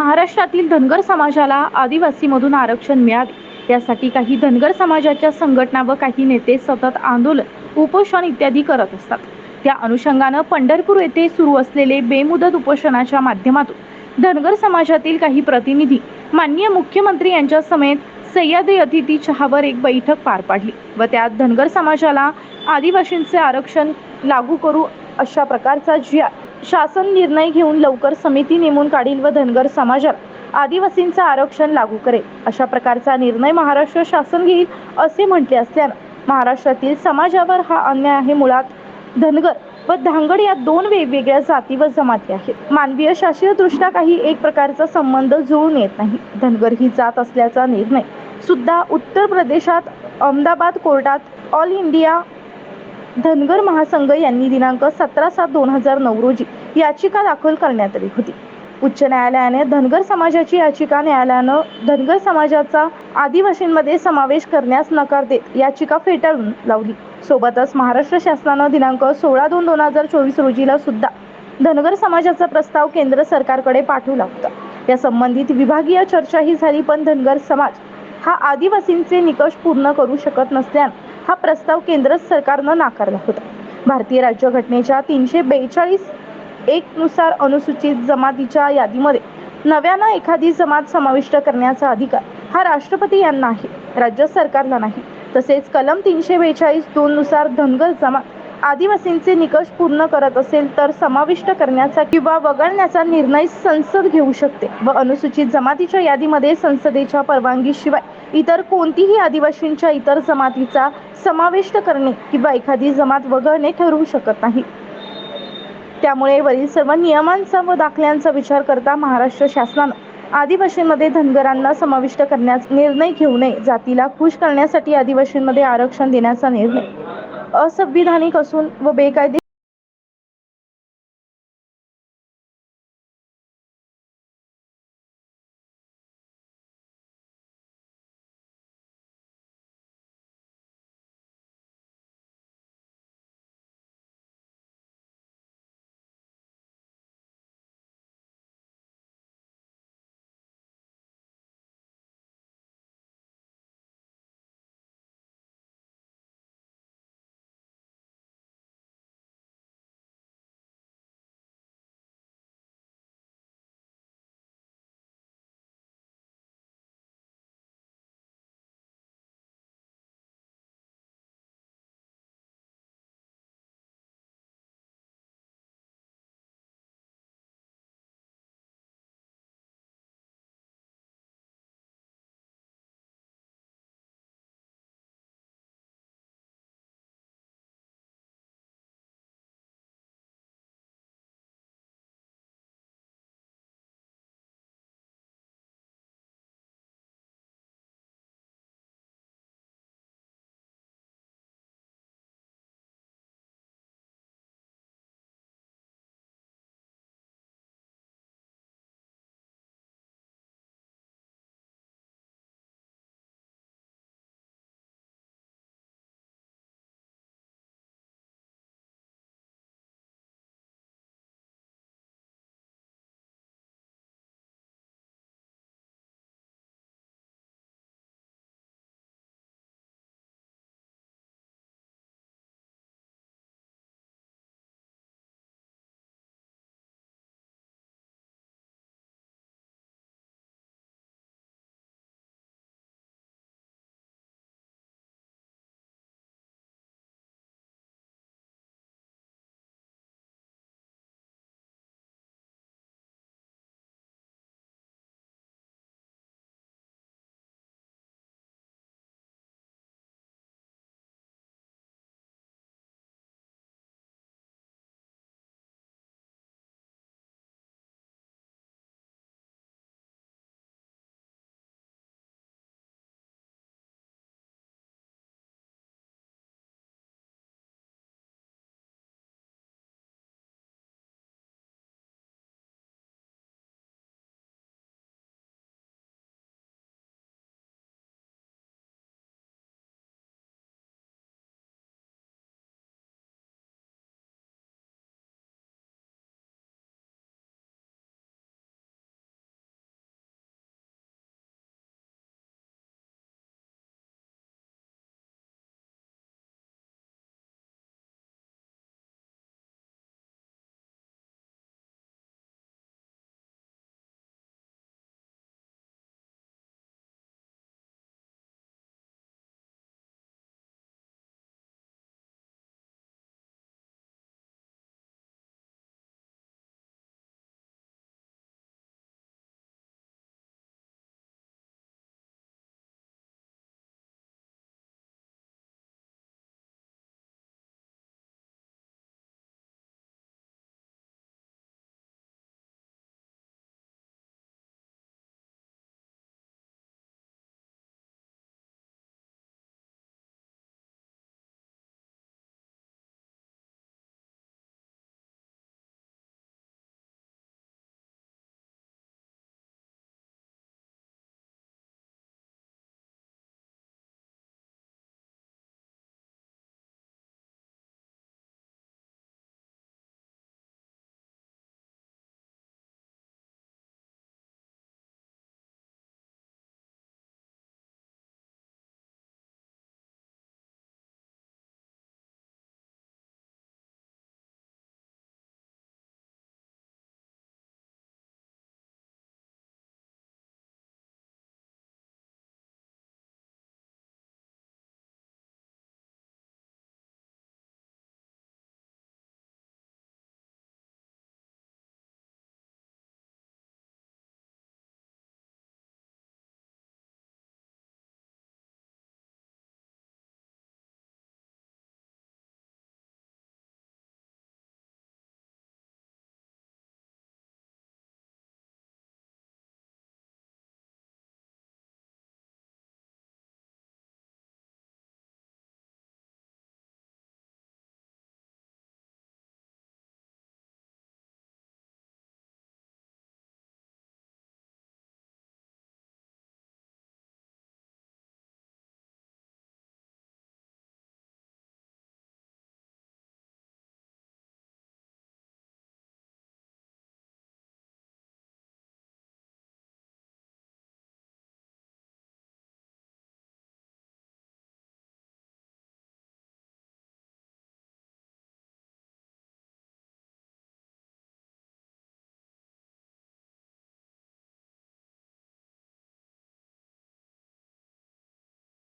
महाराष्ट्रातील धनगर समाजाला आदिवासीमधून आरक्षण मिळावे. यासाठी काही धनगर समाजाच्या संघटना व काही नेते सतत आंदोलन उपोषण इत्यादी करत असतात. त्या अनुषंगानं पंढरपूर येथे सुरू असलेले बेमुदत उपोषणाच्या माध्यमातून धनगर समाजातील काही प्रतिनिधी माननीय मुख्यमंत्री यांच्या समेत सह्याद्री अतिथी चहावर एक बैठक पार पाडली व त्यात धनगर समाजाला आदिवासींचे आरक्षण लागू करू अशा प्रकारचा जी शासन निर्णय घेऊन लवकर समिती नेमून काढील व धनगर समाजात आदिवासींचं आरक्षण लागू करेल. अशा प्रकारचा निर्णय महाराष्ट्र शासन घेईल असे म्हटले असल्यानं महाराष्ट्रातील समाजावर हा अन्याय आहे मुळात. धनगर व धांगड या दोन वेगवेगळ्या जाती व जमाती आहेत. मानवीय शास्त्रीय दृष्ट्या काही एक प्रकारचा संबंध जुळून येत नाही. धनगर ही जात असल्याचा निर्णय सुद्धा उत्तर प्रदेशात अहमदाबाद कोर्टात ऑल इंडिया धनगर महासंघ यांनी दिनांक सतरा सात दोन हजार नऊ रोजी याचिका दाखल करण्यात आली होती. उच्च न्यायालयाने धनगर समाजाची याचिका न्यायालयानं धनगर समाजाचा आदिवासींमध्ये समावेश करण्यास नकार देत याचिका फेटाळून लावली. सोबतच महाराष्ट्र शासनानं दिनांक सोळा दोन दोन हजार चोवीस रोजीला सुद्धा धनगर समाजाचा प्रस्ताव केंद्र सरकारकडे पाठवला होता. या संबंधित विभागीय चर्चाही झाली पण धनगर समाज हा आदिवासींचे निकष पूर्ण करू शकत नसल्यानं हा प्रस्ताव केंद्र सरकारनं नाकारला होता. भारतीय राज्यघटनेच्या तीनशे बेचाळीस एक नुसार अनुसूचित जमातीच्या यादीमध्ये नव्यानं एखादी जमात समाविष्ट करण्याचा अधिकार हा राष्ट्रपती यांना आहे राज्य सरकारला नाही. तसेच कलम तीनशे बेचाळीस दोन नुसार धनगर जमात आदिवासींचे निकष पूर्ण करत असेल तर समाविष्ट करण्याचा किंवा वगळण्याचा निर्णय संसद घेऊ शकते व अनुसूचित जमातीच्या यादीमध्ये संसदेच्या परवानगीशिवाय इतर कोणतीही आदिवासींच्या इतर जमातीचा समाविष्ट करणे किंवा एखादी जमात वगळणे ठरवू शकत नाही. त्यामुळे वरील सर्व नियमांचा व दाखल्यांचा विचार करता महाराष्ट्र शासनानं आदिवासींमध्ये धनगरांना समाविष्ट करण्याचा निर्णय घेऊ नये. जातीला खुश करण्यासाठी आदिवासींमध्ये आरक्षण देण्याचा निर्णय असंविधानिक असून व बेकायदे